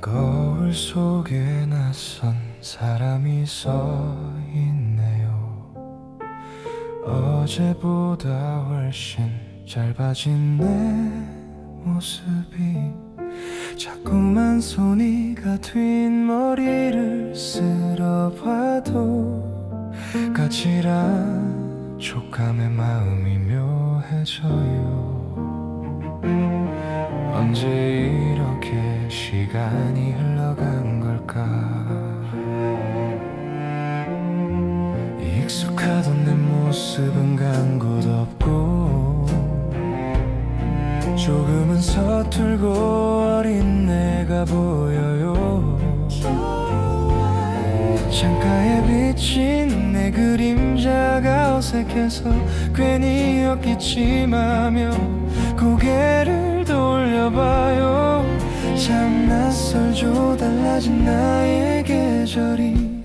거울 속에 낯선 사람이 서 있네요. 어제보다 훨씬 짧아진 내 모습이 자꾸만 손이 가twin 머리를 쓸어봐도 까칠한 촉감에 마음이 묘해져요. 언제 이렇게 시간이 흘러간 걸까 익숙하던 내 모습은 간 곳 없고 조금은 서툴고 어린 내가 보여요. 창가에 비친 내 그림자가 어색해서 괜히 였겠지마며 고개를 돌려봐요. 참 낯설죠 달라진 나의 계절이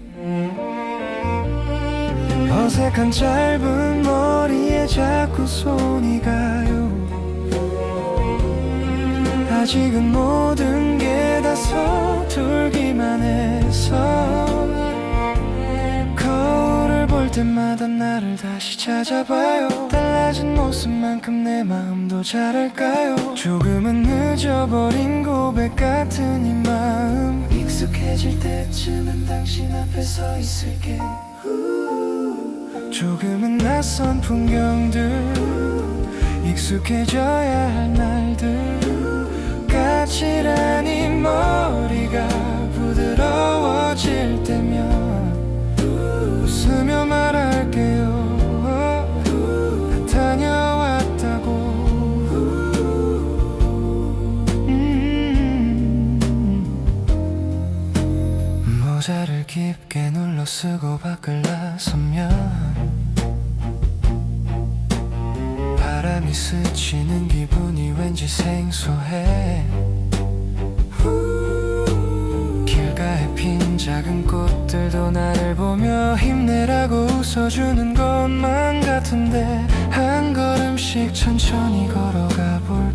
어색한 짧은 머리에 자꾸 손이 가요 아직은 모든 게 다 서툴기만 해서 거울을 볼 때마다 나를 다시 찾아봐요. 달라진 모습만큼 내 마음도 잘할까요? 조금은 늦어버린 고백 같은 이 마음. 익숙해질 때쯤엔 당신 앞에 서 있을게. 조금은 낯선 풍경들 익숙해져야 할 날들 눌러 쓰고 밖을 나서면 바람이 스치는 기분이 왠지 생소해. 길가에 핀 작은 꽃들도 나를 보며 힘내라고 웃어주는 것만 같은데 한 걸음씩 천천히 걸어가 볼게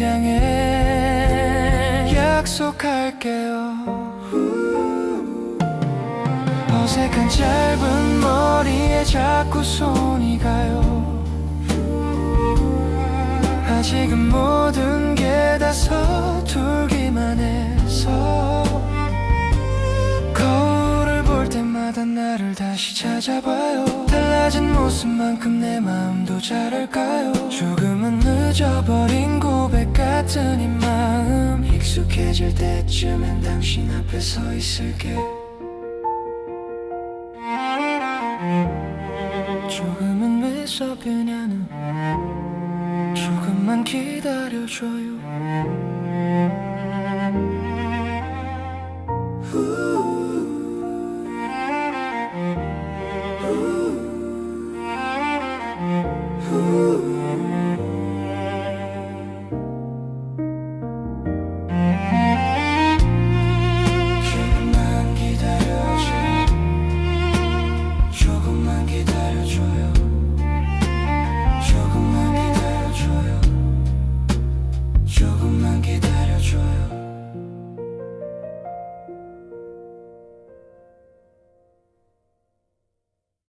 향해 약속할게요. 어색한 짧은 머리에 자꾸 손이 가요. 아직은 모든 게 다 서툴기만 해서 거울을 볼 때마다 나를 다시 찾아봐요. 달라진 모습만큼 내 마음 도 잘할까요? 조금은 늦어버린 고백 같은 이 마음 익숙해질 때쯤엔 당신 앞에 서 있을게. 조금은 왜서 그냐는 조금만 기다려줘요